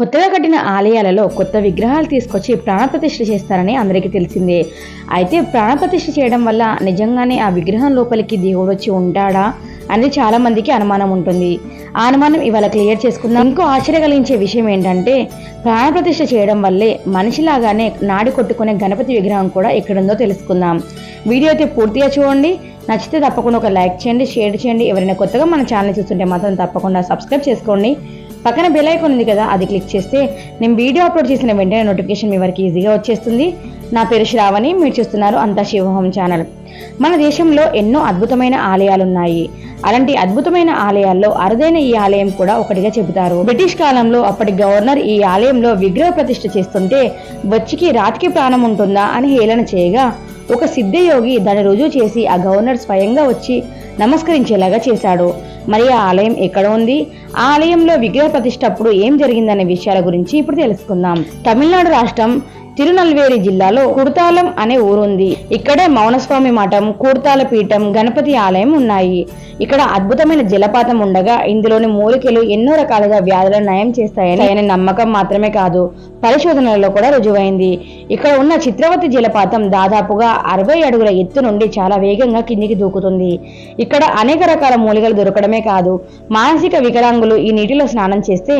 కొత్తగా కట్టిన ఆలయాలలో కొత్త విగ్రహాలు తీసుకొచ్చి ప్రాణప్రతిష్ఠ చేస్తారని అందరికీ తెలిసిందే. అయితే ప్రాణప్రతిష్ఠ చేయడం వల్ల నిజంగానే ఆ విగ్రహం లోపలికి దేవుడు వచ్చి ఉంటాడా అనేది చాలా మందికి అనుమానం ఉంటుంది. ఆ అనుమానం ఇవాళ క్లియర్ చేసుకుందాం. ఇంకో ఆశ్చర్య కలిగించే విషయం ఏంటంటే ప్రాణప్రతిష్ఠ చేయడం వల్లే మనిషిలాగానే నాడి కొట్టుకునే గణపతి విగ్రహం కూడా ఎక్కడుందో తెలుసుకుందాం. వీడియో అయితే పూర్తిగా చూడండి. నచ్చితే తప్పకుండా ఒక లైక్ చేయండి షేర్ చేయండి. ఎవరైనా కొత్తగా మన ఛానల్ చూస్తుంటే మాత్రం తప్పకుండా సబ్స్క్రైబ్ చేసుకోండి. పక్కన బెల్ ఐకాన్ ఉంది కదా అది క్లిక్ చేస్తే నేను వీడియో అప్లోడ్ చేసిన వెంటనే నోటిఫికేషన్ మీ వరకు ఈజీగా వచ్చేస్తుంది. నా పేరు శ్రావణి మీరు చూస్తున్నారు అంతా శివహోం ఛానల్ మన దేశంలో ఎన్నో అద్భుతమైన ఆలయాలు ఉన్నాయి అలాంటి అద్భుతమైన ఆలయాల్లో అరుదైన ఈ ఆలయం కూడా ఒకటిగా చెబుతారు. బ్రిటిష్ కాలంలో అప్పటి గవర్నర్ ఈ ఆలయంలో విగ్రహ ప్రతిష్ఠ చేస్తుంటే బొచ్చికి రాతికి ప్రాణం ఉంటుందా అని హేళన చేయగా ఒక సిద్ధయోగి దాన్ని రుజువు చేసి ఆ గవర్నర్ స్వయంగా వచ్చి నమస్కరించేలాగా చేశాడు. మరి ఆ ఆలయం ఎక్కడ ఉంది? ఆ ఆలయంలో విగ్రహ ప్రతిష్ఠ అప్పుడు ఏం జరిగిందనే విషయాల గురించి ఇప్పుడు తెలుసుకుందాం. తమిళనాడు రాష్ట్రం తిరునల్వేరి జిల్లాలో కుర్తాలం అనే ఊరుంది. ఇక్కడే మౌనస్వామి మఠం కూర్తాల పీఠం గణపతి ఆలయం ఉన్నాయి. ఇక్కడ అద్భుతమైన జలపాతం ఉండగా ఇందులోని మూలికలు ఎన్నో రకాలుగా వ్యాధులను నయం చేస్తాయని అనే నమ్మకం మాత్రమే కాదు పరిశోధనలలో కూడా రుజువైంది. ఇక్కడ ఉన్న చిత్రవతి జలపాతం దాదాపుగా అరవై అడుగుల ఎత్తు నుండి చాలా వేగంగా కిందికి దూకుతుంది. ఇక్కడ అనేక రకాల మూలికలు దొరకడమే కాదు మానసిక వికలాంగులు ఈ నీటిలో స్నానం చేస్తే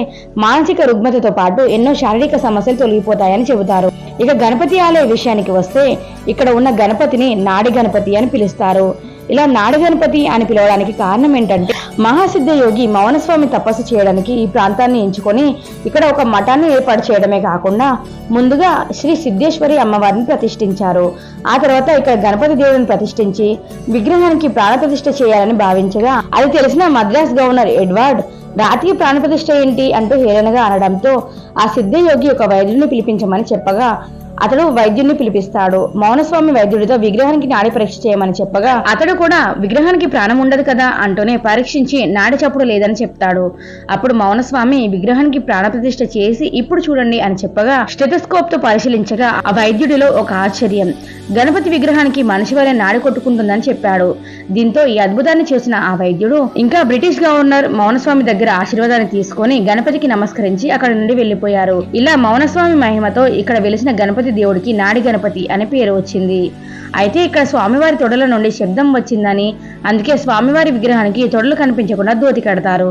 మానసిక రుగ్మతతో పాటు ఎన్నో శారీరక సమస్యలు తొలగిపోతాయని చెబుతారు. ఇక గణపతి ఆలయ విషయానికి వస్తే ఇక్కడ ఉన్న గణపతిని నాడి గణపతి అని పిలుస్తారు. ఇలా నాడి గణపతి అని పిలవడానికి కారణం ఏంటంటే మహాసిద్ధ యోగి మౌనస్వామి తపస్సు చేయడానికి ఈ ప్రాంతాన్ని ఎంచుకొని ఇక్కడ ఒక మఠాన్ని ఏర్పాటు చేయడమే కాకుండా ముందుగా శ్రీ సిద్ధేశ్వరి అమ్మవారిని ప్రతిష్ఠించారు. ఆ తర్వాత ఇక్కడ గణపతి దేవుడిని ప్రతిష్ఠించి విగ్రహానికి ప్రాణప్రతిష్ఠ చేయాలని భావించగా అది తెలిసిన మద్రాస్ గవర్నర్ ఎడ్వర్డ్ రాతికి ప్రాణప్రతిష్ఠ ఏంటి అంటూ హేళనగా అనడంతో ఆ సిద్ధయోగి ఒక వైద్యుని పిలిపించమని చెప్పగా అతడు వైద్యుడిని పిలిపిస్తాడు. మౌనస్వామి వైద్యుడితో విగ్రహానికి నాడి పరీక్ష చేయమని చెప్పగా అతడు కూడా విగ్రహానికి ప్రాణం ఉండదు కదా అంటూనే పరీక్షించి నాడి చప్పుడు లేదని చెప్తాడు. అప్పుడు మౌనస్వామి విగ్రహానికి ప్రాణప్రతిష్ఠ చేసి ఇప్పుడు చూడండి అని చెప్పగా స్టెటోస్కోప్తో పరిశీలించగా ఆ వైద్యుడిలో ఒక ఆశ్చర్యం. గణపతి విగ్రహానికి మనిషి వలె నాడి కొట్టుకుంటుందని చెప్పాడు. దీంతో ఈ అద్భుతాన్ని చూసిన ఆ వైద్యుడు ఇంకా బ్రిటిష్ గవర్నర్ మౌనస్వామి దగ్గర ఆశీర్వాదాన్ని తీసుకొని గణపతికి నమస్కరించి అక్కడ నుండి వెళ్ళిపోయారు ఇలా మౌనస్వామి మహిమతో ఇక్కడ వెలిసిన గణపతి దేవుడికి నాడి గణపతి అనే పేరు వచ్చింది. అయితే ఇక్కడ స్వామివారి తొడల నుండి శబ్దం వచ్చిందని అందుకే స్వామివారి విగ్రహానికి తొడలు కనిపించకుండా దోతి కడతారు.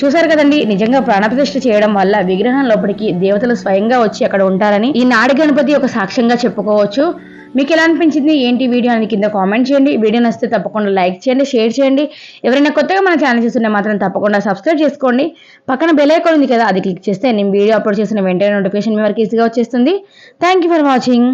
చూశారు కదండి నిజంగా ప్రాణప్రతిష్ఠ చేయడం వల్ల విగ్రహం లోపలికి దేవతలు స్వయంగా వచ్చి అక్కడ ఉంటారని ఈ నాడి గణపతి ఒక సాక్ష్యంగా చెప్పుకోవచ్చు. మీకు ఎలా అనిపించింది? ఏంటి వీడియో అని కింద కామెంట్ చేయండి. వీడియో నచ్చితే తప్పకుండా లైక్ చేయండి షేర్ చేయండి. ఎవరైనా కొత్తగా మన ఛానల్ చూస్తుంటే మాత్రం తప్పకుండా సబ్స్క్రైబ్ చేసుకోండి. పక్కన బెల్ ఐకాన్ ఉంది కదా అది క్లిక్ చేస్తే నేను వీడియో అప్లోడ్ చేసిన వెంటనే నోటిఫికేషన్ మీ వరకు ఈజీగా వచ్చేస్తుంది. Thank you for watching